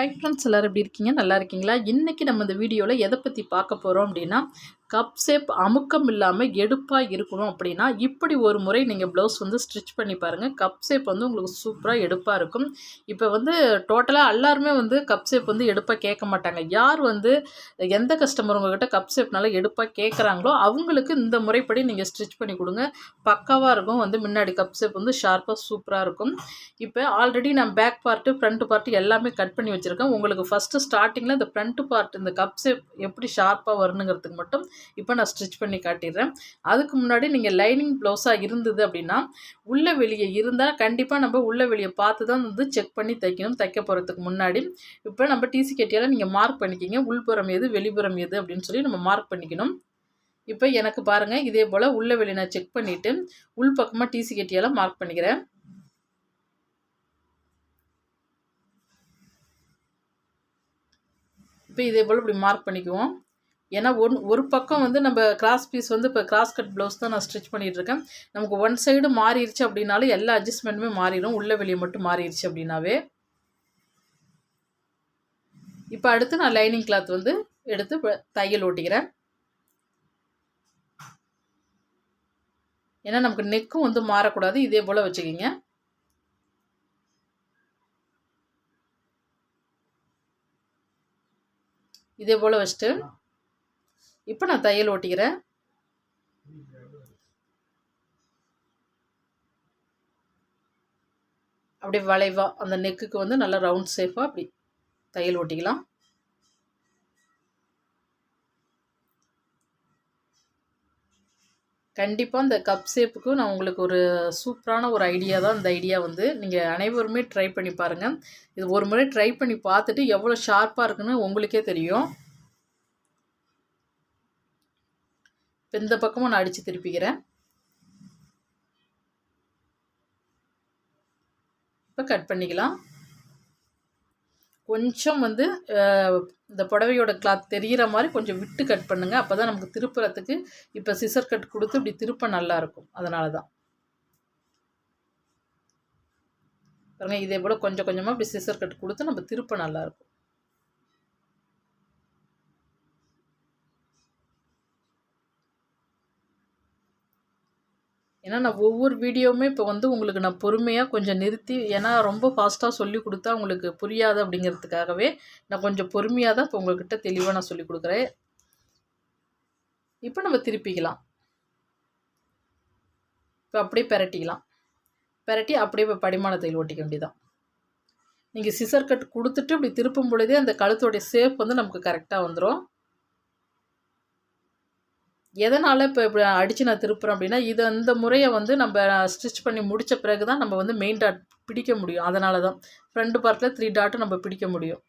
Hi friends எல்லோரும் எப்படி இருக்கீங்க? நல்லா இருக்கீங்களா? இன்றைக்கி நம்ம இந்த வீடியோவில் எதை பற்றி பார்க்க போகிறோம் அப்படின்னா கப் ஷேப் அமுக்கம் இல்லாமல் எடுப்பாக இருக்கணும் அப்படின்னா இப்படி ஒரு முறை நீங்கள் ப்ளவுஸ் வந்து ஸ்டிச் பண்ணி பாருங்கள் கப் ஷேப் வந்து உங்களுக்கு சூப்பராக எடுப்பாக இருக்கும். இப்போ வந்து டோட்டலாக எல்லாருமே வந்து கப் ஷேப் வந்து எடுப்பாக கேட்க மாட்டாங்க. யார் வந்து எந்த கஸ்டமர் உங்கள்கிட்ட கப் ஷேப்னால எடுப்பாக கேட்குறாங்களோ அவங்களுக்கு இந்த முறைப்படி நீங்கள் ஸ்டிச் பண்ணி கொடுங்க. பக்காவாக இருக்கும். வந்து முன்னாடி கப் ஷேப் வந்து ஷார்ப்பாக சூப்பராக இருக்கும். இப்போ ஆல்ரெடி நான் பேக் பார்ட்டு ஃப்ரண்ட் பார்ட்டு எல்லாமே கட் பண்ணி வச்சுருக்கேன். உங்களுக்கு ஃபஸ்ட்டு ஸ்டார்டிங்கில் இந்த ஃப்ரண்ட் பார்ட் இந்த கப் ஷேப் எப்படி ஷார்ப்பாக வரணுங்கிறதுக்கு மட்டும் இப்போ நான் ஸ்டிச் பண்ணி காட்டிடுறேன். அதுக்கு முன்னாடி நீங்கள் லைனிங் ப்ளவுஸாக இருந்தது அப்படின்னா உள்ள வெளியே இருந்தால் கண்டிப்பாக நம்ம உள்ள வெளியே பார்த்து தான் வந்து செக் பண்ணி தைக்கணும் தைக்க போகிறதுக்கு முன்னாடி. இப்போ நம்ம டிசி கட்டியால் நீங்கள் மார்க் பண்ணிக்கிங்க. உள்புறம் எது வெளிப்புறம் எது அப்படின்னு சொல்லி நம்ம மார்க் பண்ணிக்கணும். இப்போ எனக்கு பாருங்கள் இதே போல் உள்ள வெளியே நான் செக் பண்ணிவிட்டு உள் பக்கமாக டிசி கட்டியால் மார்க் பண்ணிக்கிறேன். இப்போ இதே போல் இப்படி மார்க் பண்ணிக்குவோம். ஏன்னா ஒன் ஒரு பக்கம் வந்து நம்ம கிராஸ் பீஸ் வந்து இப்போ கிராஸ் கட் ப்ளவுஸ் தான் நான் ஸ்டிச் பண்ணிகிட்ருக்கேன் நமக்கு ஒன் சைடு மாறிடுச்சு அப்படின்னாலும் எல்லா அட்ஜஸ்ட்மெண்ட்டுமே மாறிடும் உள்ள வெளியே மட்டும் மாறிடுச்சு அப்படின்னாவே. இப்போ அடுத்து நான் லைனிங் கிளாத் வந்து எடுத்து தையல் ஓட்டிக்கிறேன். ஏன்னா நமக்கு நெக்கும் வந்து மாறக்கூடாது. இதே போல் வச்சுக்கிங்க. இதே போல் வச்சுட்டு இப்போ நான் தையல் ஓட்டிக்கிறேன். அப்படியே வளைவாக அந்த நெக்குக்கு வந்து நல்லா ரவுண்ட் ஷேஃபாக அப்படி தையல் ஓட்டிக்கலாம். கண்டிப்பாக இந்த கப் ஷேப்புக்கு நான் உங்களுக்கு ஒரு சூப்பரான ஒரு ஐடியா தான் இந்த ஐடியா வந்து. நீங்கள் அனைவருமே ட்ரை பண்ணி பாருங்கள் இது ஒரு முறை ட்ரை பண்ணி பார்த்துட்டு எவ்வளோ ஷார்ப்பாக இருக்குன்னு உங்களுக்கே தெரியும். இப்போ இந்த பக்கமும் நான் அடித்து திருப்பிக்கிறேன். இப்போ கட் பண்ணிக்கலாம். கொஞ்சம் வந்து இந்த புடவையோட கிளாத் தெரிகிற மாதிரி கொஞ்சம் விட்டு கட் பண்ணுங்கள் அப்போ தான் நமக்கு திருப்புறத்துக்கு இப்போ சிசர் கட் கொடுத்து இப்படி திருப்ப நல்லாயிருக்கும் அதனால தான் பாருங்கள் இதே போல் கொஞ்சம் கொஞ்சமாக இப்படி சிசர் கட் கொடுத்து நம்ம திருப்ப நல்லாயிருக்கும் ஏன்னா நான் ஒவ்வொரு வீடியோவுமே இப்போ வந்து உங்களுக்கு நான் பொறுமையாக கொஞ்சம் நிறுத்தி ஏன்னா ரொம்ப ஃபாஸ்ட்டாக சொல்லி கொடுத்தா உங்களுக்கு புரியாது அப்படிங்கிறதுக்காகவே நான் கொஞ்சம் பொறுமையாக தான் இப்போ உங்கள்கிட்ட தெளிவாக நான் சொல்லி கொடுக்குறேன். இப்போ நம்ம திருப்பிக்கலாம். இப்போ அப்படியே பெரட்டிக்கலாம். பெரட்டி அப்படியே இப்போ படிமான தையல் ஓட்டிக்க வேண்டியதான் நீங்கள் சிசர் கட் கொடுத்துட்டு இப்படி திருப்பும் பொழுதே அந்த கழுத்தோடைய சேப் வந்து நமக்கு கரெக்டாக வந்துடும் எதனால் இப்போ இப்படி அடித்து நான் திருப்புறேன் அப்படின்னா இது அந்த முறையை வந்து நம்ம ஸ்டிச் பண்ணி முடித்த பிறகு தான் நம்ம வந்து மெயின் டாட் பிடிக்க முடியும். அதனால தான் ஃப்ரண்ட் பார்ட்டில் த்ரீ டாட்டு நம்ம பிடிக்க முடியும்.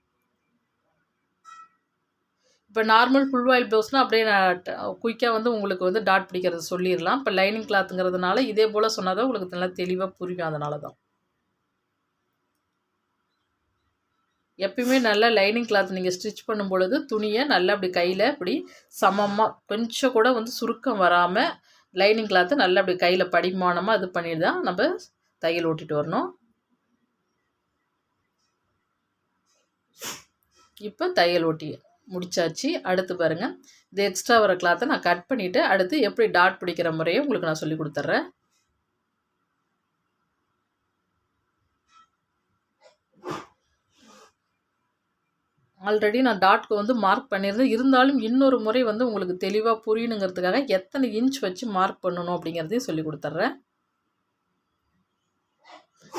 இப்போ நார்மல் ஃபுல் வாயில் ப்ளவுஸ்னால் அப்படியே நான் குயிக்காக வந்து உங்களுக்கு வந்து டாட் பிடிக்கிறது சொல்லிடலாம். இப்போ லைனிங் கிளாத்துங்கிறதுனால இதே போல் சொன்னால் தான் உங்களுக்கு நல்லா தெளிவாக புரியும். அதனால தான் எப்பயுமே நல்லா லைனிங் கிளாத் நீங்கள் ஸ்டிச் பண்ணும் பொழுது துணியை நல்லா அப்படி கையில் இப்படி சமமாக கொஞ்சம் கூட வந்து சுருக்கம் வராமல் லைனிங் கிளாத்தை நல்லா அப்படி கையில் படிமானமாக இது பண்ணி தான் நம்ம தையல் ஓட்டிட்டு வரணும். இப்போ தையல் ஓட்டி முடிச்சாச்சு. அடுத்து பாருங்கள் இது எக்ஸ்ட்ரா வர கிளாத்தை நான் கட் பண்ணிவிட்டு அடுத்து எப்படி டாட் பிடிக்கிற முறையை உங்களுக்கு நான் சொல்லி கொடுத்துட்றேன் ஆல்ரெடி நான் டாட்க்கு வந்து மார்க் பண்ணியிருந்தேன். இருந்தாலும் இன்னொரு முறை வந்து உங்களுக்கு தெளிவாக புரியணுங்கிறதுக்காக எத்தனை இன்ச் வச்சு மார்க் பண்ணணும் அப்படிங்கிறதையும் சொல்லி கொடுத்துட்றேன்.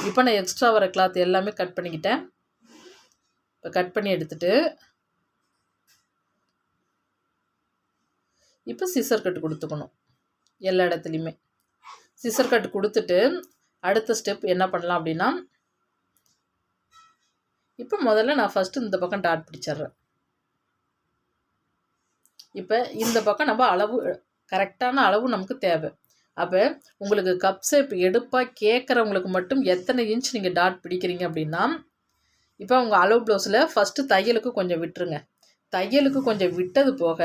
இப்போ நான் எக்ஸ்ட்ரா வர கிளாத் எல்லாமே கட் பண்ணிக்கிட்டேன். இப்போ கட் பண்ணி எடுத்துட்டு இப்போ சிசர் கட்டு கொடுத்துக்கணும். எல்லா இடத்துலையுமே. சிசர் கட்டு கொடுத்துட்டு அடுத்த ஸ்டெப் என்ன பண்ணலாம் அப்படின்னா இப்போ முதல்ல நான் ஃபஸ்ட்டு இந்த பக்கம் டாட் பிடிச்சிட்றேன். இப்போ இந்த பக்கம் நம்ம அளவு கரெக்டான அளவு நமக்கு தேவை. அப்போ உங்களுக்கு கப் ஷேப் எடுப்பாக கேட்குறவங்களுக்கு மட்டும் எத்தனை இன்ச் நீங்கள் டாட் பிடிக்கிறீங்க அப்படின்னா இப்போ அவங்க அளவு ப்ளவுஸில் ஃபஸ்ட்டு தையலுக்கு கொஞ்சம் விட்டுருங்க. தையலுக்கு கொஞ்சம் விட்டது போக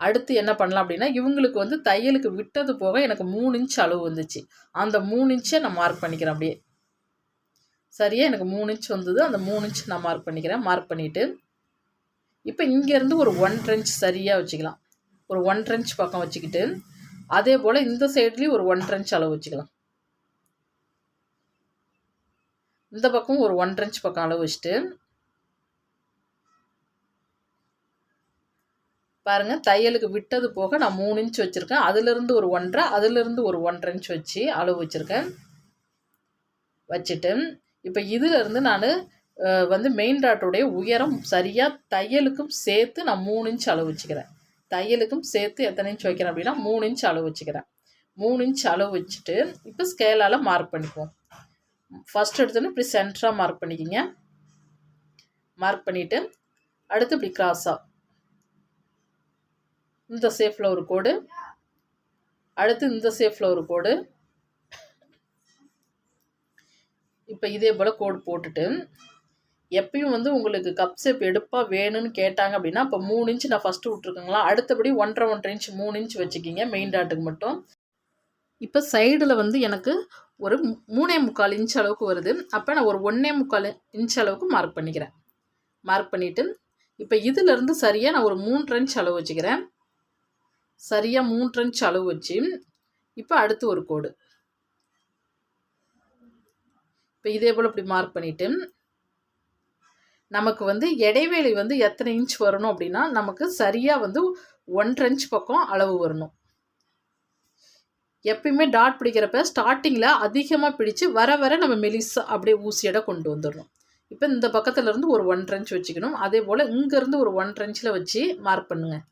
அடுத்து என்ன பண்ணலாம் அப்படின்னா இவங்களுக்கு வந்து தையலுக்கு விட்டது போக எனக்கு மூணு இன்ச் அளவு வந்துச்சு. அந்த மூணு இன்ச்சை நான் மார்க் பண்ணிக்கிறேன் அப்படியே. சரியாக எனக்கு மூணு இன்ச் வந்தது. அந்த மூணு இன்ச் நான் மார்க் பண்ணிக்கிறேன். மார்க் பண்ணிவிட்டு இப்போ இங்கேருந்து ஒரு ஒன்றரை இன்ச் சரியாக வச்சுக்கலாம். ஒரு ஒன்றரை இன்ச் பக்கம் வச்சுக்கிட்டு அதே போல் இந்த சைட்லேயும் ஒரு ஒன் இன்ச் அளவு வச்சுக்கலாம். இந்த பக்கம் ஒரு ஒன்றரை இன்ச் பக்கம் அளவு வச்சுட்டு பாருங்கள் தையலுக்கு விட்டது போக நான் மூணு இன்ச் வச்சுருக்கேன். அதுலேருந்து ஒரு ஒன்றரை அதுலேருந்து ஒரு ஒன்றரை இன்ச் வச்சு அளவு வச்சுருக்கேன். வச்சுட்டு இப்போ இதிலிருந்து நான் வந்து மெயின் டாட்டுடைய உயரம் சரியாக தையலுக்கும் சேர்த்து நான் மூணு இன்ச் அளவு வச்சுக்கிறேன். தையலுக்கும் சேர்த்து எத்தனை இன்ச் வைக்கிறேன் அப்படின்னா மூணு இன்ச் அளவு வச்சுக்கிறேன். மூணு இன்ச் அளவு வச்சுட்டு இப்போ ஸ்கேலால் மார்க் பண்ணிக்குவோம். ஃபஸ்ட் எடுத்தோன்னே இப்படி சென்டராக மார்க் பண்ணிக்கிங்க. மார்க் பண்ணிவிட்டு அடுத்து இப்படி கிராஸாக இந்த சேஃபில் ஒரு கோடு. அடுத்து இந்த சேஃபில் ஒரு கோடு. இப்போ இதே போல் கோடு போட்டுட்டு எப்பயும் வந்து உங்களுக்கு கப் ஷேப் எடுப்பாக வேணும்னு கேட்டாங்க அப்படின்னா இப்போ மூணு இன்ச் நான் ஃபஸ்ட்டு விட்ருக்கேங்களா அடுத்தபடி ஒன்றரை ஒன்றரை இன்ச் மூணு இன்ச் வச்சுக்கிங்க மெயின் டாட்டுக்கு மட்டும். இப்போ சைடில் வந்து எனக்கு ஒரு மூணே முக்கால் இன்ச் அளவுக்கு வருது. அப்போ நான் ஒரு ஒன்றே முக்கால் இன்ச் அளவுக்கு மார்க் பண்ணிக்கிறேன். மார்க் பண்ணிவிட்டு இப்போ இதிலேருந்து சரியாக நான் ஒரு மூன்று இன்ச் அளவு வச்சுக்கிறேன். சரியாக மூன்று இன்ச் அளவு வச்சு இப்போ அடுத்து ஒரு கோடு. இப்போ இதே போல் இப்படி மார்க் பண்ணிவிட்டு நமக்கு வந்து இடைவேளை வந்து எத்தனை இன்ச் வரணும் அப்படின்னா நமக்கு சரியாக வந்து ஒன்றரை இன்ச் பக்கம் அளவு வரணும். எப்பயுமே டாட் பிடிக்கிறப்ப ஸ்டார்டிங்கில் அதிகமாக பிடிச்சு வர வர நம்ம மெலிசா அப்படியே ஊசியட கொண்டு வந்துடணும். இப்போ இந்த பக்கத்துலேருந்து ஒரு ஒன்றரை இன்ச் வச்சுக்கணும். அதே போல் இங்கேருந்து ஒரு ஒன்றரை இன்ச்சில் வச்சு மார்க் பண்ணுங்கள்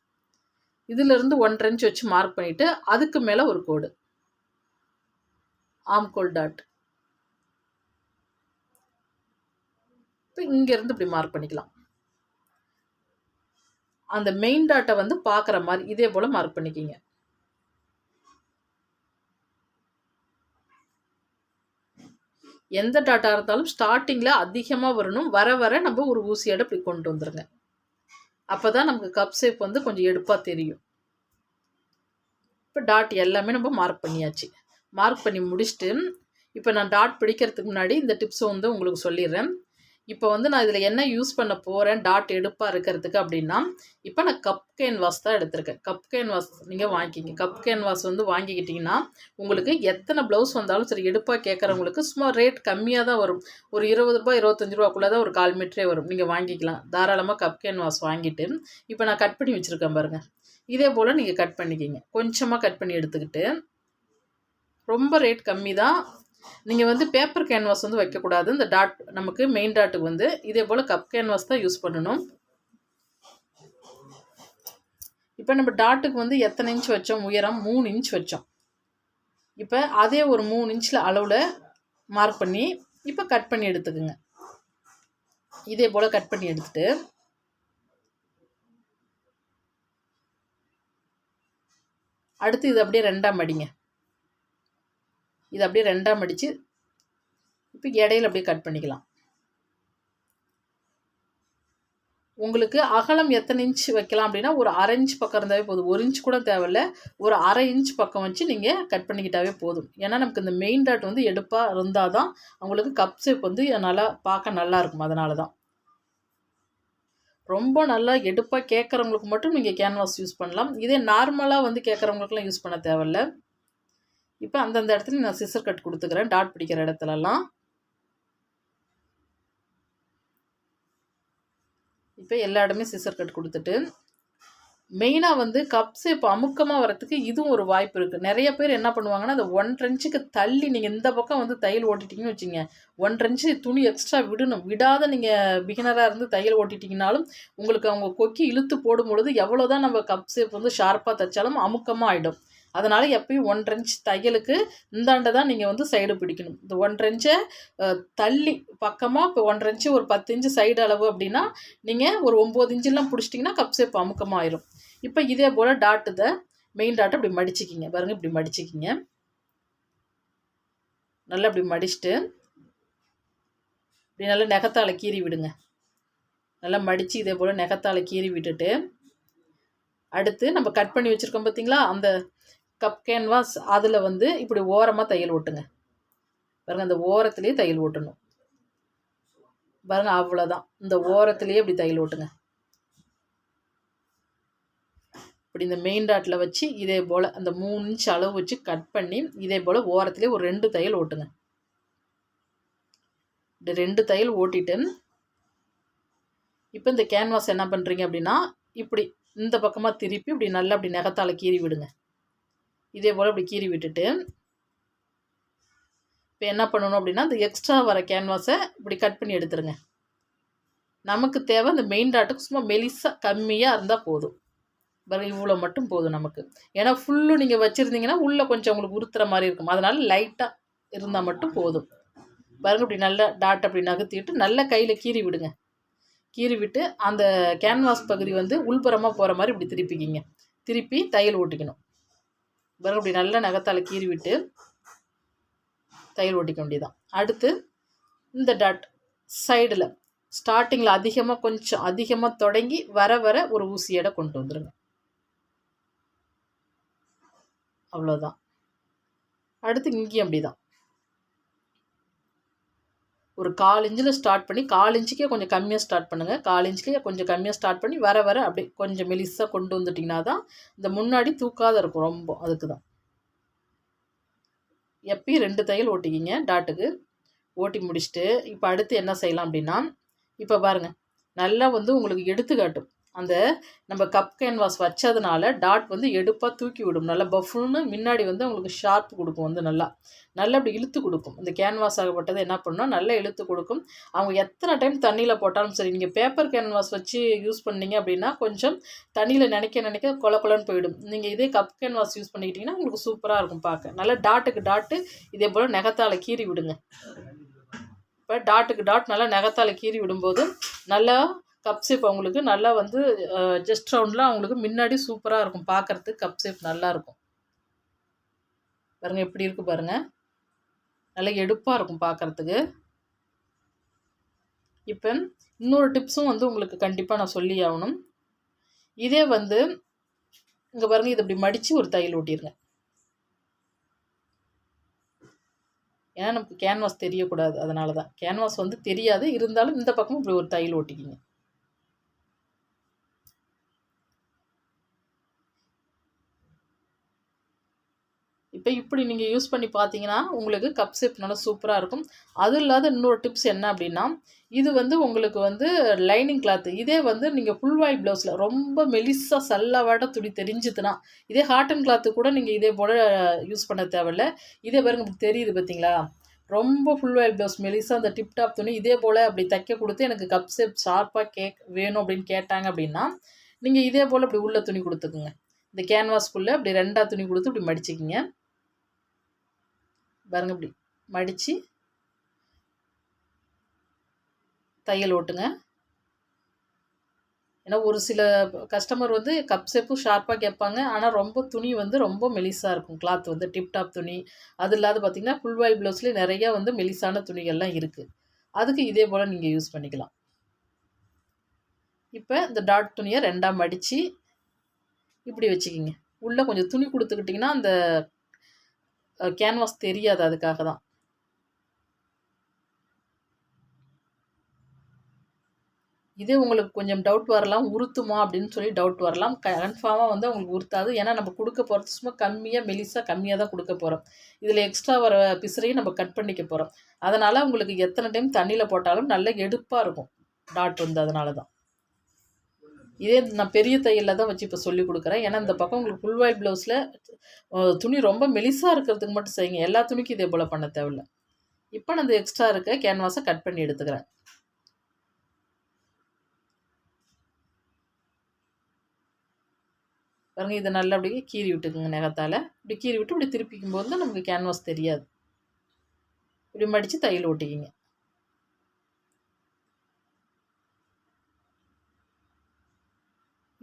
இதுலேருந்து ஒன்றரை இன்ச் வச்சு மார்க் பண்ணிவிட்டு அதுக்கு மேலே ஒரு கோடு. ஆம்கோல் டாட் இப்போ இங்கேருந்து இப்படி மார்க் பண்ணிக்கலாம். அந்த மெயின் டாட்டை வந்து பார்க்குற மாதிரி இதே போல் மார்க் பண்ணிக்கிங்க. எந்த டாட்டாக இருந்தாலும் ஸ்டார்டிங்கில் அதிகமாக வரணும். வர வர நம்ம ஒரு ஊசியோட இப்படி கொண்டு வந்துருங்க. அப்போ தான் நமக்கு கப் ஷேப் வந்து கொஞ்சம் எடுப்பாக தெரியும். இப்போ டாட் எல்லாமே நம்ம மார்க் பண்ணியாச்சு. மார்க் பண்ணி முடிச்சுட்டு இப்போ நான் டாட் பிடிக்கிறதுக்கு முன்னாடி இந்த டிப்ஸை வந்து உங்களுக்கு சொல்லிடுறேன். இப்போ வந்து நான் இதில் என்ன யூஸ் பண்ண போகிறேன் டாட் எடுப்பாக இருக்கிறதுக்கு அப்படின்னா இப்போ நான் கப் கேன்வாஸ் தான் எடுத்திருக்கேன். கப் கேன்வாஸ் நீங்கள் வாங்கிக்கிங்க. கப் கேன்வாஸ் வந்து வாங்கிக்கிட்டிங்கன்னா உங்களுக்கு எத்தனை ப்ளவுஸ் வந்தாலும் சரி எடுப்பாக கேட்குறவங்களுக்கு சும்மா ரேட் கம்மியாக தான் வரும். ஒரு இருபது ரூபாய் இருபத்தஞ்சி ரூபாக்குள்ளே தான் ஒரு கால் மீட்டரே வரும். நீங்கள் வாங்கிக்கலாம். தாராளமாக கப் கேன்வாஸ் வாங்கிட்டு இப்போ நான் கட் பண்ணி வச்சுருக்கேன் பாருங்கள் இதே போல் நீங்கள் கட் பண்ணிக்கிங்க. கொஞ்சமாக கட் பண்ணி எடுத்துக்கிட்டு ரொம்ப ரேட் கம்மி தான். நீங்கள் வந்து பேப்பர் கேன்வாஸ் வந்து வைக்கக்கூடாது. இந்த டாட் நமக்கு மெயின் டாட்டுக்கு வந்து இதே போல் கப் கேன்வாஸ் தான் யூஸ் பண்ணணும். இப்போ நம்ம டாட்டுக்கு வந்து எத்தனை இன்ச் வச்சோம்? உயரம் மூணு இன்ச் வச்சோம். இப்போ அதே ஒரு மூணு இன்ச்சில் அளவில் மார்க் பண்ணி இப்போ கட் பண்ணி எடுத்துக்குங்க. இதே போல் கட் பண்ணி எடுத்துகிட்டு அடுத்து இது அப்படியே ரெண்டாம் மடிங்க இது அப்படியே ரெண்டாக மடித்து இப்போ இடையில அப்படியே கட் பண்ணிக்கலாம். உங்களுக்கு அகலம் எத்தனை இன்ச் வைக்கலாம் அப்படின்னா ஒரு அரை இன்ச் பக்கம் இருந்தாவே போதும். ஒரு இன்ச் கூட தேவையில்ல. ஒரு அரை இன்ச் பக்கம் வச்சு நீங்கள் கட் பண்ணிக்கிட்டாவே போதும். ஏன்னா நமக்கு இந்த மெயின் டாட் வந்து எடுப்பாக இருந்தால் தான் அவங்களுக்கு கப் ஷேப் வந்து நல்லா பார்க்க நல்லா இருக்கும். அதனால தான் ரொம்ப நல்லா எடுப்பாக கேட்குறவங்களுக்கு மட்டும் நீங்கள் கேன்வாஸ் யூஸ் பண்ணலாம். இதே நார்மலாக வந்து கேட்குறவங்களுக்குலாம் யூஸ் பண்ண தேவையில்லை. இப்போ அந்தந்த இடத்துல நான் சிசர் கட் கொடுத்துக்கிறேன். டாட் பிடிக்கிற இடத்துலலாம். இப்போ எல்லா இடமே சிசர் கட் கொடுத்துட்டு மெயினாக வந்து கப் ஷேப் அமுக்கமாக வரத்துக்கு இதுவும் ஒரு வாய்ப்பு இருக்குது நிறைய பேர் என்ன பண்ணுவாங்கன்னா அந்த ஒன்றரை இன்ச்சுக்கு தள்ளி நீங்கள் இந்த பக்கம் வந்து தையல் ஓட்டிட்டீங்கன்னு வச்சுங்க ஒன் ரெஞ்சு துணி எக்ஸ்ட்ரா விடணும். விடாத நீங்கள் பிகினராக இருந்து தையல் ஓட்டிட்டிங்கனாலும் உங்களுக்கு அவங்க கொக்கி இழுத்து போடும் பொழுது எவ்வளோ தான் நம்ம கப் ஷேப் வந்து ஷார்ப்பாக தைச்சாலும் அமுக்கமாக ஆகிடும் அதனால் எப்பயும் ஒன்றரை இன்ச் தையலுக்கு இந்தாண்டை தான் நீங்கள் வந்து சைடு பிடிக்கணும். இந்த ஒன்றரை இன்ச்சை தள்ளி பக்கமாக இப்போ ஒன்றரை இன்ச்சு ஒரு பத்து இன்ச்சு சைடு அளவு அப்படின்னா நீங்கள் ஒரு ஒம்பது இன்ச்செலாம் பிடிச்சிட்டிங்கன்னா கப் சேப் அமுக்கமாக ஆயிரும் இப்போ இதே போல் டாட்டு த மெயின் டாட்டை இப்படி மடிச்சிக்கிங்க. பாருங்கள் இப்படி மடிச்சிக்கிங்க. நல்லா இப்படி மடிச்சுட்டு இப்படி நல்லா நெகத்தால் கீறி விடுங்க. நல்லா மடித்து இதே போல் நெகத்தால் கீறி விட்டுட்டு அடுத்து நம்ம கட் பண்ணி வச்சுருக்கோம் பார்த்தீங்களா அந்த கப் கேன்வாஸ் அதில் வந்து இப்படி ஓரமாக தையல் ஓட்டுங்க. பாருங்கள் அந்த ஓரத்துலேயே தையல் ஓட்டணும். பாருங்க அவ்வளோதான் இந்த ஓரத்துலேயே இப்படி தையல் ஓட்டுங்க. இப்படி இந்த மெயின் டாட்டில் வச்சு இதே போல் அந்த மூணு இன்ச் அளவு வச்சு கட் பண்ணி இதே போல் ஓரத்துலேயே ஒரு ரெண்டு தையல் ஓட்டுங்க. இந்த ரெண்டு தையல் ஓட்டிட்டு இப்போ இந்த கேன்வாஸ் என்ன பண்ணுறீங்க அப்படின்னா இப்படி இந்த பக்கமாக திருப்பி இப்படி நல்லா அப்படி நெகத்தால் கீறி விடுங்க. இதே போல் இப்படி கீறி விட்டுட்டு இப்போ என்ன பண்ணணும் அப்படின்னா இந்த எக்ஸ்ட்ரா வர கேன்வாஸை இப்படி கட் பண்ணி எடுத்துருங்க. நமக்கு தேவை இந்த மெயின் டாட்டுக்கு சும்மா மெலிசாக கம்மியாக இருந்தால் போதும். பாருங்க இவ்வளோ மட்டும் போதும் நமக்கு. ஏன்னா ஃபுல்லும் நீங்கள் வச்சுருந்தீங்கன்னா உள்ளே கொஞ்சம் உங்களுக்கு உறுத்துற மாதிரி இருக்கும். அதனால் லைட்டாக இருந்தால் மட்டும் போதும். பாருங்க இப்படி நல்லா டாட் அப்படி நகர்த்திட்டு நல்லா கையில் கீறி விடுங்க. கீறி விட்டு அந்த கேன்வாஸ் பகுதி வந்து உள்புறமாக போகிற மாதிரி இப்படி திருப்பிக்கிங்க. திருப்பி தையல் ஓட்டிக்கணும். பிறகு அப்படி நல்லா நகத்தால் கீறி விட்டு தையல் ஓட்டிக்க வேண்டியதான் அடுத்து இந்த டாட் சைடில் ஸ்டார்டிங்கில் அதிகமாக கொஞ்சம் அதிகமாக தொடங்கி வர வர ஒரு ஊசியடை கொண்டு வந்துடுங்க அவ்வளோதான் அடுத்து இங்கேயும் அப்படி தான் ஒரு கால் இன்ச்சில் ஸ்டார்ட் பண்ணி கால் இன்ச்சுக்கே கொஞ்சம் கம்மியாக ஸ்டார்ட் பண்ணுங்கள் கால் இன்ச்சுக்கே கொஞ்சம் கம்மியாக ஸ்டார்ட் பண்ணி வர வர அப்படி கொஞ்சம் மெலிசாக கொண்டு வந்துட்டிங்கன்னா தான் இந்த முன்னாடி தூக்காத இருக்கும் ரொம்ப அதுக்கு தான் எப்பயும் ரெண்டு தையல் ஓட்டிக்கிங்க டாட்டுக்கு. ஓட்டி முடிச்சுட்டு இப்போ அடுத்து என்ன செய்யலாம் அப்படின்னா இப்போ பாருங்கள் நல்லா வந்து உங்களுக்கு எடுத்துக்காட்டும் அந்த நம்ம கப் கேன்வாஸ் வச்சதுனால டாட் வந்து எடுப்பாக தூக்கி விடும். நல்லா பஃப்னு முன்னாடி வந்து உங்களுக்கு ஷார்ப் கொடுக்கும் வந்து நல்லா. நல்லா அப்படி இழுத்து கொடுக்கும். இந்த கேன்வாஸ் ஆகப்பட்டது என்ன பண்ணால் நல்லா இழுத்து கொடுக்கும். அவங்க எத்தனை டைம் தண்ணியில் போட்டாலும் சரி நீங்கள் பேப்பர் கேன்வாஸ் வச்சு யூஸ் பண்ணீங்க அப்படின்னா கொஞ்சம் தண்ணியில் நினைக்க நினைக்க கொல கொலன்னு போயிடும். நீங்கள் இதே கப் கேன்வாஸ் யூஸ் பண்ணிக்கிட்டிங்கன்னா உங்களுக்கு சூப்பராக இருக்கும் பார்க்க. நல்லா டாட்டுக்கு டாட்டு இதே போல் நெகத்தால் கீறி விடுங்க. இப்போ டாட்டுக்கு டாட் நல்லா நெகத்தால் கீறி விடும்போது நல்லா கப் ஷேப் அவங்களுக்கு நல்லா வந்து ஜஸ்ட் ரவுண்டில் அவங்களுக்கு முன்னாடி சூப்பராக இருக்கும். பார்க்குறதுக்கு கப் ஷேப் நல்லாயிருக்கும் பாருங்கள் எப்படி இருக்குது பாருங்கள் நல்லா எடுப்பாக இருக்கும் பார்க்குறதுக்கு இப்போ இன்னொரு டிப்ஸும் வந்து உங்களுக்கு கண்டிப்பாக நான் சொல்லி ஆகணும். இதே வந்து இங்கே பாருங்கள் இதை இப்படி மடித்து ஒரு தையல் ஓட்டிடுங்க ஏன்னா நமக்கு கேன்வாஸ் தெரியக்கூடாது. அதனால தான் கேன்வாஸ் வந்து தெரியாது. இருந்தாலும் இந்த பக்கமும் இப்படி ஒரு தையல் ஓட்டிக்கிங்க. இப்போ இப்படி நீங்கள் யூஸ் பண்ணி பார்த்தீங்கன்னா உங்களுக்கு கப் ஷேப் நல்லா சூப்பராக இருக்கும். அதுவும் இல்லாத இன்னொரு டிப்ஸ் என்ன அப்படின்னா இது வந்து உங்களுக்கு வந்து லைனிங் கிளாத்து இதே வந்து நீங்கள் ஃபுல் வாயில் ப்ளவுஸில் ரொம்ப மெலிசாக சல்லவாட துணி தெரிஞ்சுதுன்னா இதே ஹாட்டன் கிளாத்து கூட நீங்கள் இதே போல் யூஸ் பண்ண தேவையில்ல. இதே பாருங்க உங்களுக்கு தெரியுது பார்த்தீங்களா? ரொம்ப ஃபுல் வாயில் ப்ளவுஸ் மெலிசாக அந்த டிப்டாப் துணி இதே போல் அப்படி தைக்க கொடுத்து எனக்கு கப் ஷேப் ஷார்ப்பாக கேக் வேணும் அப்படின்னு கேட்டாங்க அப்படின்னா நீங்கள் இதே போல் அப்படி உள்ள துணி கொடுத்துக்குங்க. இந்த கேன்வாஸ்க்குள்ளே அப்படி ரெண்டாக துணி கொடுத்து இப்படி மடிச்சுக்கிங்க. பாருங்க இப்படி மடித்து தையல் ஓட்டுங்க. ஏன்னா ஒரு சில கஸ்டமர் வந்து கப் ஷேப்பும் ஷார்ப்பாக கேட்பாங்க. ஆனால் ரொம்ப துணி வந்து ரொம்ப மெலிசாக இருக்கும். கிளாத் வந்து டிப்டாப் துணி. அது இல்லாத பார்த்திங்கன்னா ஃபுல் வாயில் ப்ளவுஸ்லேயே நிறையா வந்து மெலிசான துணிகள்லாம் இருக்குது அதுக்கு இதே போல் நீங்கள் யூஸ் பண்ணிக்கலாம். இப்போ இந்த டாட் துணியை ரெண்டாக மடித்து இப்படி வச்சுக்கிங்க. உள்ளே கொஞ்சம் துணி கொடுத்துக்கிட்டிங்கன்னா அந்த கேன்வாஸ் தெரியாது அதுக்காக தான் இதே உங்களுக்கு கொஞ்சம் டவுட் வரலாம் உறுத்துமா அப்படின்னு சொல்லி டவுட் வரலாம். கன்ஃபார்மாக வந்து உங்களுக்கு உறுத்தாது. ஏன்னா நம்ம கொடுக்க போகிறது சும்மா கம்மியாக மெலிசாக கம்மியாக தான் கொடுக்க போகிறோம் இதில் எக்ஸ்ட்ரா வர பிசுறையும் நம்ம கட் பண்ணிக்க போகிறோம் அதனால் உங்களுக்கு எத்தனை டைம் தண்ணியில் போட்டாலும் நல்ல எடுப்பாக இருக்கும். டாட் வந்து அதனால தான் இதே நான் பெரிய தையலில் தான் வச்சு இப்போ சொல்லி கொடுக்குறேன். ஏன்னா இந்த பக்கம் உங்களுக்கு ஃபுல் ஒயிட் ப்ளவுஸில் துணி ரொம்ப மெலிசாக இருக்கிறதுக்கு மட்டும் செய்யுங்க. எல்லா துணிக்கும் இதே போல் பண்ண தேவையில்ல. இப்போ நான் இந்த எக்ஸ்ட்ரா இருக்க கேன்வாஸை கட் பண்ணி எடுத்துக்கிறேன். பாருங்க இதை நல்லா அப்படியே கீறி விட்டுக்குங்க நகத்தால். இப்படி கீறி விட்டு இப்படி திருப்பிக்கும் போது தான் நமக்கு கேன்வாஸ் தெரியாது. இப்படி மடித்து தையல் ஓட்டிக்கிங்க.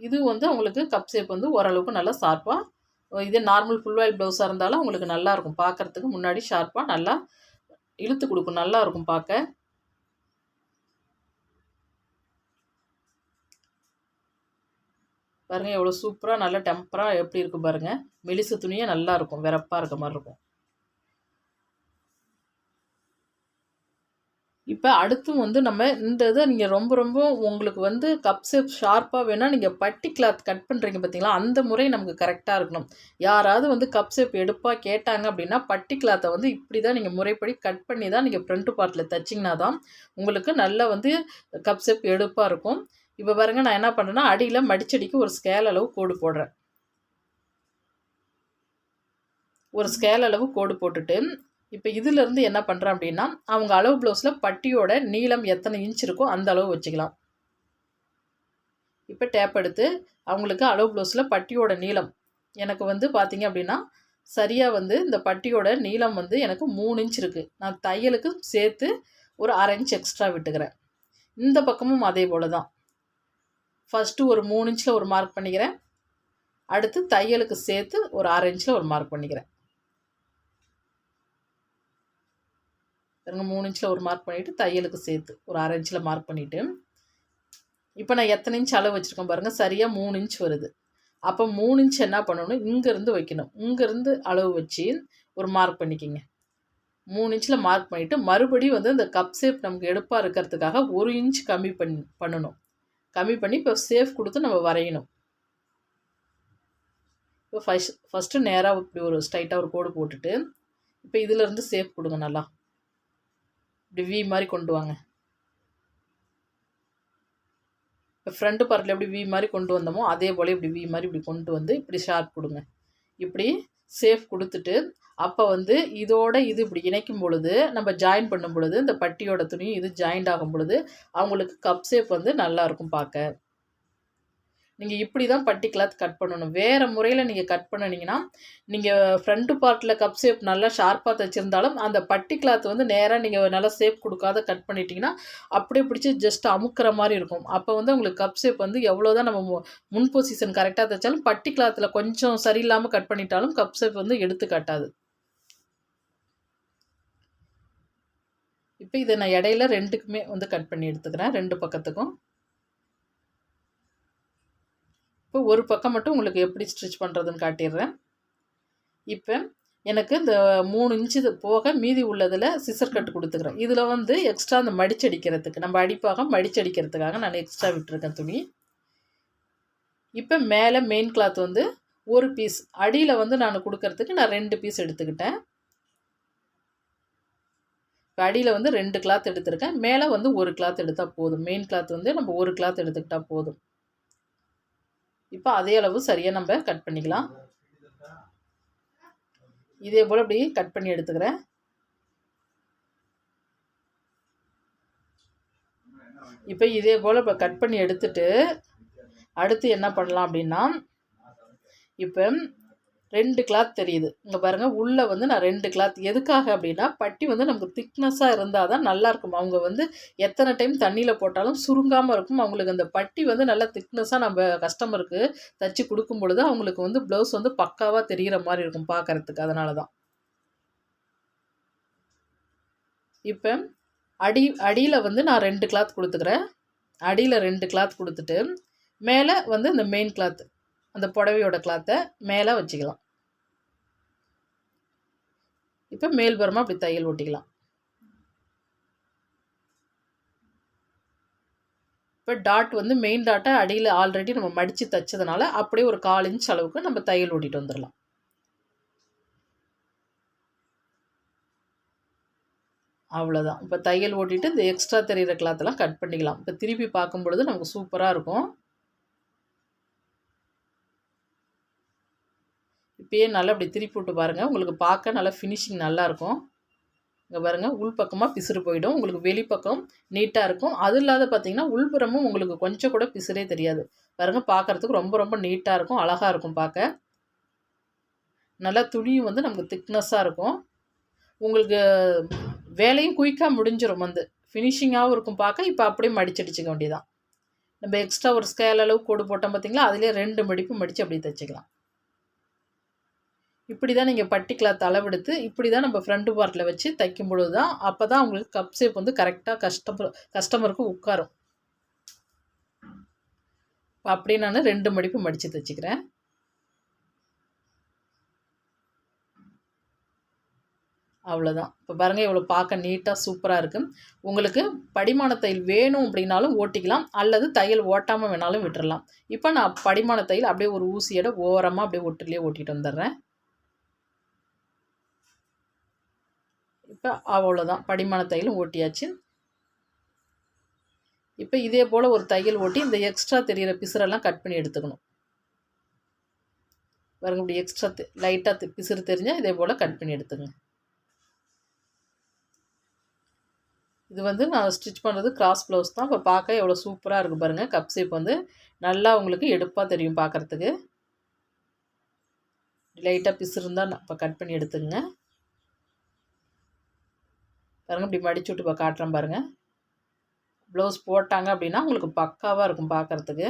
இது வந்து உங்களுக்கு கப் ஷேப் வந்து ஓரளவுக்கு நல்லா ஷார்ப்பாக இதே நார்மல் ஃபுல் வாயில் ப்ளவுஸாக இருந்தாலும் உங்களுக்கு நல்லாயிருக்கும் பார்க்குறதுக்கு முன்னாடி ஷார்ப்பாக நல்லா இழுத்து கொடுக்கும். நல்லா இருக்கும் பார்க்க. பாருங்கள் எவ்வளோ சூப்பராக நல்லா டெம்பராக எப்படி இருக்கும் பாருங்கள் மெலிசு துணியே நல்லாயிருக்கும் விறப்பாக வெறப்பாக இருக்க மாதிரி இருக்கும். இப்போ அடுத்தும் வந்து நம்ம இந்த இதை நீங்கள் ரொம்ப ரொம்ப உங்களுக்கு வந்து கப் ஷேப் ஷார்ப்பாக வேணால் நீங்கள் பட்டி கிளாத் கட் பண்ணுறீங்க பார்த்தீங்களா அந்த முறை நமக்கு கரெக்டாக இருக்கணும். யாராவது வந்து கப் ஷேப் எடுப்பாக கேட்டாங்க அப்படின்னா பட்டி கிளாத்தை வந்து இப்படி தான் நீங்கள் முறைப்படி கட் பண்ணி தான் நீங்கள் ஃப்ரண்ட் பார்ட்டில் தைச்சிங்கன்னா தான் உங்களுக்கு நல்லா வந்து கப் ஷேப் எடுப்பாக இருக்கும். இப்போ பாருங்க நான் என்ன பண்ணுறேன்னா அடியில் மடிச்சடிக்கு ஒரு ஸ்கேல் அளவு கோடு போடுறேன். ஒரு ஸ்கேல் அளவு கோடு போட்டுட்டு இப்போ இதிலிருந்து என்ன பண்ணுறேன் அப்படின்னா அவங்க அளவு ப்ளவுஸில் பட்டியோட நீளம் எத்தனை இன்ச் இருக்கோ அந்த அளவு வச்சுக்கலாம். இப்போ டேப் எடுத்து அவங்களுக்கு அளவு ப்ளவுஸில் பட்டியோட நீளம். எனக்கு வந்து பார்த்திங்க அப்படின்னா சரியாக வந்து இந்த பட்டியோட நீளம் வந்து எனக்கு மூணு இன்ச் இருக்குது நான் தையலுக்கு சேர்த்து ஒரு அரை இன்ச் எக்ஸ்ட்ரா விட்டுக்கிறேன். இந்த பக்கமும் அதே போல் தான் ஃபஸ்ட்டு ஒரு மூணு இன்ச்சில் ஒரு மார்க் பண்ணிக்கிறேன். அடுத்து தையலுக்கு சேர்த்து ஒரு அரை இன்ச்சில் ஒரு மார்க் பண்ணிக்கிறேன். பாருங்க மூணு இன்ச்சில் ஒரு மார்க் பண்ணிவிட்டு தையலுக்கு சேர்த்து ஒரு அரை இன்ச்சில் மார்க் பண்ணிவிட்டு இப்போ நான் எத்தனை இன்ச் அளவு வச்சுருக்கேன் பாருங்கள் சரியாக மூணு இன்ச் வருது. அப்போ மூணு இன்ச் என்ன பண்ணணும்? இங்கேருந்து வைக்கணும். இங்கேருந்து அளவு வச்சு ஒரு மார்க் பண்ணிக்கிங்க. மூணு இன்ச்சில் மார்க் பண்ணிவிட்டு மறுபடியும் வந்து இந்த கப் சேஃப் நமக்கு எடுப்பாக இருக்கிறதுக்காக ஒரு இன்ச் கம்மி பண்ணி பண்ணணும். கம்மி பண்ணி இப்போ சேஃப் கொடுத்து நம்ம வரையணும். இப்போ ஃபஸ்ட் ஃபஸ்ட்டு நேராக இப்படி ஒரு ஸ்ட்ரைட்டாக ஒரு கோடு போட்டுட்டு இப்போ இதிலேருந்து சேஃப் கொடுங்க நல்லா. இப்படி வி மாதிரி கொண்டு வாங்க. இப்போ ஃப்ரண்ட் பார்ட்டில் எப்படி வி மாதிரி கொண்டு வந்தோமோ அதே போல் இப்படி வி மாதிரி இப்படி கொண்டு வந்து இப்படி ஷார்ப் கொடுங்க. இப்படி சேஃப் கொடுத்துட்டு அப்போ வந்து இதோட இது இப்படி இணைக்கும் பொழுது நம்ம ஜாயின் பண்ணும் பொழுது இந்த பட்டியோட துணியும் இது ஜாயிண்ட் ஆகும் பொழுது அவங்களுக்கு கப் சேஃப் வந்து நல்லாயிருக்கும் பார்க்க. நீங்கள் இப்படி தான் பட்டி கிளாத் கட் பண்ணணும். வேறு முறையில் நீங்கள் கட் பண்ணினீங்கன்னா நீங்கள் ஃப்ரண்ட்டு பார்ட்டில் கப் ஷேப் நல்லா ஷார்ப்பாக தைச்சிருந்தாலும் அந்த பட்டி கிளாத் வந்து நேராக நீங்கள் நல்லா ஷேப் கொடுக்காத கட் பண்ணிட்டீங்கன்னா அப்படியே பிடிச்சி ஜஸ்ட் அமுக்கிற மாதிரி இருக்கும். அப்போ வந்து உங்களுக்கு கப் ஷேப் வந்து எவ்வளோ தான் நம்ம முன் பொசிஷன் கரெக்டாக தைச்சாலும் பட்டி கிளாத்தில் கொஞ்சம் சரியில்லாமல் கட் பண்ணிட்டாலும் கப் ஷேப் வந்து எடுத்து காட்டாது. இப்போ இதை நான் இடையில ரெண்டுக்குமே வந்து கட் பண்ணி எடுத்துக்கிறேன். ரெண்டு பக்கத்துக்கும். இப்போ ஒரு பக்கம் மட்டும் உங்களுக்கு எப்படி ஸ்டிச் பண்ணுறதுன்னு காட்டிடுறேன். இப்போ எனக்கு இந்த மூணு இன்ச்சு போக மீதி உள்ளதில் சிசர் கட்டு கொடுத்துக்கிறேன். இதில் வந்து எக்ஸ்ட்ரா அந்த மடிச்சடிக்கிறதுக்கு நம்ம அடிப்பாக மடிச்சடிக்கிறதுக்காக நான் எக்ஸ்ட்ரா விட்டுருக்கேன் துணி. இப்போ மேலே மெயின் கிளாத் வந்து ஒரு பீஸ் அடியில் வந்து நான் கொடுக்கறதுக்கு நான் ரெண்டு பீஸ் எடுத்துக்கிட்டேன். இப்போ அடியில் வந்து ரெண்டு கிளாத் எடுத்திருக்கேன். மேலே வந்து ஒரு கிளாத் எடுத்தால் போதும். மெயின் கிளாத் வந்து நம்ம ஒரு கிளாத் எடுத்துக்கிட்டால் போதும். இப்போ அதே அளவு சரியாக நம்ம கட் பண்ணிக்கலாம். இதே போல் அப்படி கட் பண்ணி எடுத்துக்கிறேன். இப்போ இதே போல் இப்போ கட் பண்ணி எடுத்துட்டு அடுத்து என்ன பண்ணலாம் அப்படின்னா இப்போ ரெண்டு கிளாத் தெரியுது. இங்கே பாருங்கள் உள்ளே வந்து நான் ரெண்டு கிளாத் எதுக்காக அப்படின்னா பட்டி வந்து நமக்கு திக்னஸாக இருந்தால் தான் நல்லாயிருக்கும் அவங்க வந்து எத்தனை டைம் தண்ணியில் போட்டாலும் சுருங்காமல் இருக்கும். அவங்களுக்கு அந்த பட்டி வந்து நல்லா திக்னஸாக நம்ம கஸ்டமருக்கு தச்சு கொடுக்கும் பொழுது அவங்களுக்கு வந்து ப்ளவுஸ் வந்து பக்காவாக தெரிகிற மாதிரி இருக்கும் பார்க்குறதுக்கு அதனால தான். இப்போ அடி அடியில் வந்து நான் ரெண்டு கிளாத் கொடுத்துக்கிறேன். அடியில் ரெண்டு கிளாத் கொடுத்துட்டு மேலே வந்து இந்த மெயின் கிளாத் அந்த புடவையோட கிளாத்தை மேலே வச்சுக்கலாம். இப்போ மேல்புறமாக அப்படி தையல் ஓட்டிக்கலாம். இப்போ டாட் வந்து மெயின் டாட்டை அடியில் ஆல்ரெடி நம்ம மடித்து தைச்சதுனால அப்படியே ஒரு கால் இன்ச் அளவுக்கு நம்ம தையல் ஓட்டிகிட்டு வந்துடலாம் அவ்வளோதான் இப்போ தையல் ஓட்டிட்டு இந்த எக்ஸ்ட்ரா தெரிகிற கிளாத்தெல்லாம் கட் பண்ணிக்கலாம். இப்போ திருப்பி பார்க்கும் பொழுது நமக்கு சூப்பராக இருக்கும். இப்பயே நல்லா அப்படி திருப்பி விட்டு பாருங்கள் உங்களுக்கு பார்க்க நல்லா ஃபினிஷிங் நல்லாயிருக்கும். இங்கே பாருங்கள் உள் பக்கமாக பிசுறு போயிடும். உங்களுக்கு வெளிப்பக்கம் நீட்டாக இருக்கும். அது இல்லாத பார்த்தீங்கன்னா உள்புறமும் உங்களுக்கு கொஞ்சம் கூட பிசுறே தெரியாது. பாருங்கள் பார்க்குறதுக்கு ரொம்ப ரொம்ப நீட்டாக இருக்கும். அழகாக இருக்கும் பார்க்க. நல்லா துணியும் வந்து நமக்கு திக்னஸ்ஸாக இருக்கும். உங்களுக்கு வேலையும் குயிக்காக முடிஞ்சிடும் வந்து. ஃபினிஷிங்காகவும் இருக்கும் பார்க்க. இப்போ அப்படியே மடிச்சடிச்சிக்க வேண்டியதான் நம்ம எக்ஸ்ட்ரா ஒரு ஸ்கேல் அளவு கோடு போட்டோம் பார்த்தீங்களா? அதிலே ரெண்டு மடிப்பு மடித்து அப்படியே தைச்சிக்கலாம். இப்படி தான் நீங்கள் பட்டி கிளாத் அளவெடுத்து இப்படி தான் நம்ம ஃப்ரண்ட் பார்ட்டில் வச்சு தைக்கும் பொழுது தான் அப்போ தான் உங்களுக்கு கப் ஷேப் வந்து கரெக்டாக கஸ்டமர் கஸ்டமருக்கு உட்காரும். அப்படியே நான் ரெண்டு மடிப்பு மடித்து தைச்சிக்கிறேன். அவ்வளோதான் இப்போ பாருங்கள் இவ்வளோ பார்க்க நீட்டாக சூப்பராக இருக்குது உங்களுக்கு படிமான தையல் வேணும் அப்படின்னாலும் ஓட்டிக்கலாம் அல்லது தையல் ஓட்டாமல் வேணாலும் விட்டுறலாம். இப்போ நான் படிமான தையல் அப்படியே ஒரு ஊசியோட ஓரமாக அப்படியே ஒட்டுலேயே ஓட்டிகிட்டு வந்துடுறேன். இப்போ அவ்வளோதான் படிமான தையலும் ஓட்டியாச்சு. இப்போ இதே போல் ஒரு தையல் ஓட்டி இந்த எக்ஸ்ட்ரா தெரிகிற பிசுரெல்லாம் கட் பண்ணி எடுத்துக்கணும். பாருங்க இப்படி எக்ஸ்ட்ரா லைட்டாக பிசுறு தெரிஞ்சால் இதே போல் கட் பண்ணி எடுத்துங்க இது வந்து நான் ஸ்டிச் பண்ணுறது கிராஸ் ப்ளவுஸ் தான். இப்போ பார்க்க எவ்வளோ சூப்பராக இருக்குது பாருங்கள் கப் ஷேப் வந்து நல்லா உங்களுக்கு எடுப்பாக தெரியும் பார்க்குறதுக்கு லைட்டாக பிசுருந்தால் இப்போ கட் பண்ணி எடுத்துங்க பாருங்கள் இப்படி மடிச்சு விட்டு இப்போ காட்டுறேன் பாருங்கள் ப்ளவுஸ் போட்டாங்க அப்படின்னா உங்களுக்கு பக்காவாக இருக்கும் பார்க்குறதுக்கு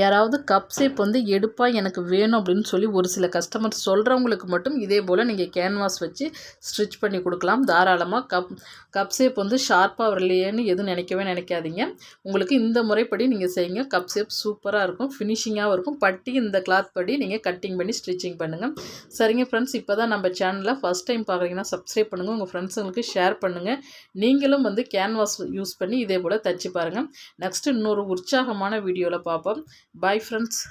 யாராவது கப் ஷேப் வந்து எடுப்பாக எனக்கு வேணும் அப்படின்னு சொல்லி ஒரு சில கஸ்டமர் சொல்கிறவங்களுக்கு மட்டும் இதே போல் நீங்கள் கேன்வாஸ் வச்சு ஸ்டிச் பண்ணி கொடுக்கலாம். தாராளமாக கப் கப் ஷேப் வந்து ஷார்ப்பாக வரலையேன்னு எதுவும் நினைக்கவே நினைக்காதீங்க. உங்களுக்கு இந்த முறைப்படி நீங்கள் செய்யுங்க. கப் ஷேப் சூப்பராக இருக்கும். ஃபினிஷிங்காகவும் இருக்கும். பட்டி இந்த கிளாத் படி நீங்கள் கட்டிங் பண்ணி ஸ்டிச்சிங் பண்ணுங்கள் சரிங்க ஃப்ரெண்ட்ஸ் இப்போ தான் நம்ம சேனலில் ஃபஸ்ட் டைம் பார்க்குறீங்கன்னா சப்ஸ்கிரைப் பண்ணுங்கள் உங்கள் ஃப்ரெண்ட்ஸுங்களுக்கு ஷேர் பண்ணுங்கள் நீங்களும் வந்து கேன்வாஸ் யூஸ் பண்ணி இதே போல் தச்சு பாருங்கள் நெக்ஸ்ட்டு இன்னொரு உற்சாகமான வீடியோவில் பார்ப்போம் Bye friends.